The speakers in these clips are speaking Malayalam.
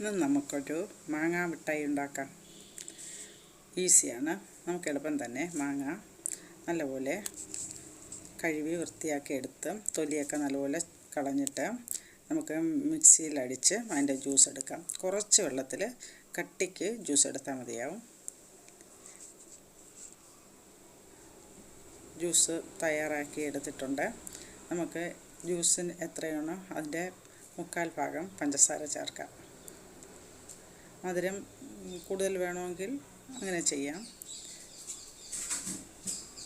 ഇന്ന് നമുക്കൊരു മാങ്ങാ മിഠായി ഉണ്ടാക്കാം. ഈസിയാണ്. നമുക്ക് എളുപ്പം തന്നെ മാങ്ങ നല്ലപോലെ കഴുകി വൃത്തിയാക്കി എടുത്ത് തൊലിയൊക്കെ നല്ലപോലെ കളഞ്ഞിട്ട് നമുക്ക് മിക്സിയിൽ അടിച്ച് അതിന്റെ ജ്യൂസ് എടുക്കാം. കുറച്ച് വെള്ളത്തിൽ കട്ടിക്ക് ജ്യൂസ് എടുത്താൽ മതിയാവും. ജ്യൂസ് തയ്യാറാക്കി എടുത്തിട്ടുണ്ട്. നമുക്ക് ജ്യൂസിന് എത്രയാണോ അതിന്റെ മുക്കാൽ ഭാഗം പഞ്ചസാര ചേർക്കാം. മധുരം കൂടുതൽ വേണമെങ്കിൽ അങ്ങനെ ചെയ്യാം.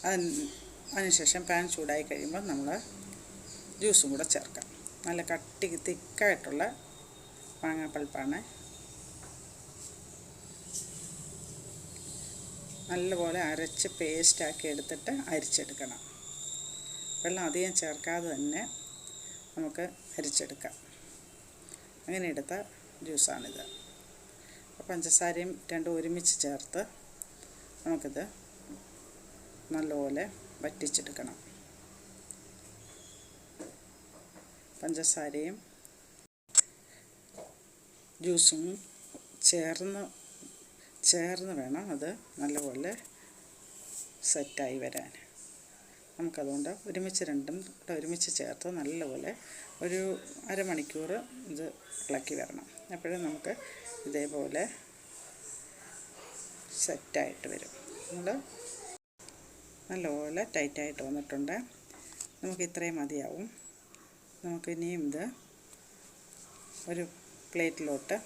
അതിന് അതിനുശേഷം പാൻ ചൂടായി കഴിയുമ്പോൾ നമ്മൾ ജ്യൂസും കൂടെ ചേർക്കാം. നല്ല കട്ടി തിക്കായിട്ടുള്ള മാങ്ങാപ്പൾപ്പാണ് നല്ലപോലെ അരച്ച് പേസ്റ്റാക്കി എടുത്തിട്ട് അരിച്ചെടുക്കണം. വെള്ളം അധികം ചേർക്കാതെ തന്നെ നമുക്ക് അരിച്ചെടുക്കാം. അങ്ങനെ എടുത്ത ജ്യൂസാണിത്. പഞ്ചസാരയും രണ്ടും ഒരുമിച്ച് ചേർത്ത് നമുക്കിത് നല്ലപോലെ വറ്റിച്ചെടുക്കണം. പഞ്ചസാരയും ജ്യൂസും ചേർന്ന് ചേർന്ന് വേണം അത് നല്ലപോലെ സെറ്റായി വരാൻ. നമുക്കതുകൊണ്ട് ഒരുമിച്ച് രണ്ടും കൂടെ ഒരുമിച്ച് ചേർത്ത് നല്ലപോലെ ഒരു അരമണിക്കൂർ ഇത് ഇളക്കി വരണം. അപ്പോഴും നമുക്ക് ഇതേപോലെ സെറ്റായിട്ട് വരും. നമ്മൾ നല്ലപോലെ ടൈറ്റായിട്ട് വന്നിട്ടുണ്ട്. നമുക്ക് ഇത്രയും മതിയാവും. നമുക്ക് ഇനിയും ഇത് ഒരു പ്ലേറ്റിലോട്ട്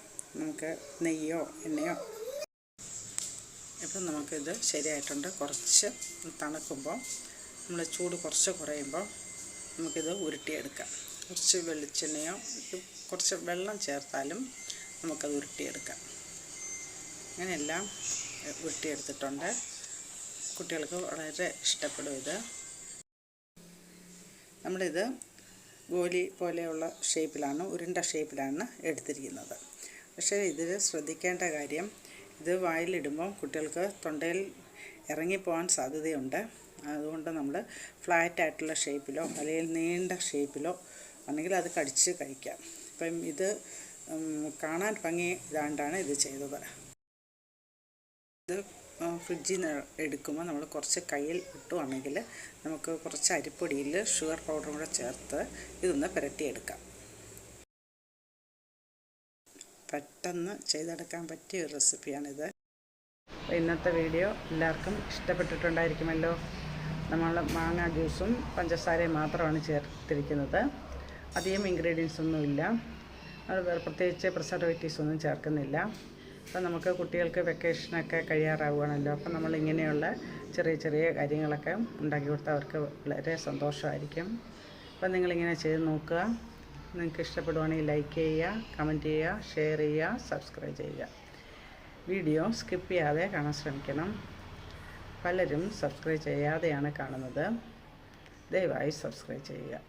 നമുക്ക് നെയ്യോ എണ്ണയോ ഇപ്പം നമുക്കിത് ശരിയായിട്ടുണ്ട്. കുറച്ച് തണുക്കുമ്പോൾ നമ്മൾ ചൂട് കുറച്ച് കുറയുമ്പോൾ നമുക്കിത് ഉരുട്ടിയെടുക്കാം. കുറച്ച് വെളിച്ചെണ്ണയോ കുറച്ച് വെള്ളം ചേർത്താലും നമുക്കത് ഉരുട്ടിയെടുക്കാം. അങ്ങനെയെല്ലാം ഉരുട്ടിയെടുത്തിട്ടുണ്ട്. കുട്ടികൾക്ക് വളരെ ഇഷ്ടപ്പെടും ഇത്. നമ്മളിത് ഗോലി പോലെയുള്ള ഷേപ്പിലാണ് ഉരുണ്ട ഷേപ്പിലാണ് എടുത്തിരിക്കുന്നത്. പക്ഷേ ഇതിൽ ശ്രദ്ധിക്കേണ്ട കാര്യം ഇത് വായിലിടുമ്പോൾ കുട്ടികൾക്ക് തൊണ്ടയിൽ ഇറങ്ങിപ്പോകാൻ സാധ്യതയുണ്ട്. അതുകൊണ്ട് നമ്മൾ ഫ്ലാറ്റ് ആയിട്ടുള്ള ഷേപ്പിലോ അല്ലെങ്കിൽ നീണ്ട ഷേപ്പിലോ അല്ലെങ്കിൽ അത് കടിച്ച് കഴിക്കാം. ഇപ്പം ഇത് കാണാൻ ഭംഗി ഇതാണ്ടാണ് ഇത് ചെയ്തത്. ഇത് ഫ്രിഡ്ജിൽ നിന്ന് എടുക്കുമ്പോൾ നമ്മൾ കുറച്ച് കയ്യിൽ ഇട്ടുവാണെങ്കിൽ നമുക്ക് കുറച്ച് അരിപ്പൊടിയിൽ ഷുഗർ പൗഡറും കൂടെ ചേർത്ത് ഇതൊന്ന് പുരട്ടിയെടുക്കാം. പെട്ടെന്ന് ചെയ്തെടുക്കാൻ പറ്റിയ ഒരു റെസിപ്പിയാണിത് ഇന്നത്തെ വീഡിയോ എല്ലാവർക്കും ഇഷ്ടപ്പെട്ടിട്ടുണ്ടായിരിക്കുമല്ലോ. നമ്മൾ മാങ്ങ ജ്യൂസും പഞ്ചസാരയും മാത്രമാണ് ചേർത്തിരിക്കുന്നത്. അധികം ഇൻഗ്രീഡിയൻസ് ഒന്നുമില്ല അത് പ്രത്യേകിച്ച് പ്രിസർവേറ്റീവ്സ് ഒന്നും ചേർക്കുന്നില്ല. അപ്പം നമുക്ക് കുട്ടികൾക്ക് വെക്കേഷനൊക്കെ കഴിയാറാവുകയാണല്ലോ. അപ്പം നമ്മൾ ഇങ്ങനെയുള്ള ചെറിയ ചെറിയ കാര്യങ്ങളൊക്കെ ഉണ്ടാക്കി കൊടുത്താൽ അവർക്ക് വളരെ സന്തോഷമായിരിക്കും. അപ്പം നിങ്ങളിങ്ങനെ ചെയ്ത് നോക്കുക. നിങ്ങൾക്ക് ഇഷ്ടപ്പെടുവാണെങ്കിൽ ലൈക്ക് ചെയ്യുക കമന്റ് ചെയ്യുക ഷെയർ ചെയ്യുക സബ്സ്ക്രൈബ് ചെയ്യുക. വീഡിയോ സ്കിപ്പ് ചെയ്യാതെ കാണാൻ ശ്രമിക്കണം. പലരും സബ്സ്ക്രൈബ് ചെയ്യാതെയാണ് കാണുന്നത്. ദയവായി സബ്സ്ക്രൈബ് ചെയ്യുക.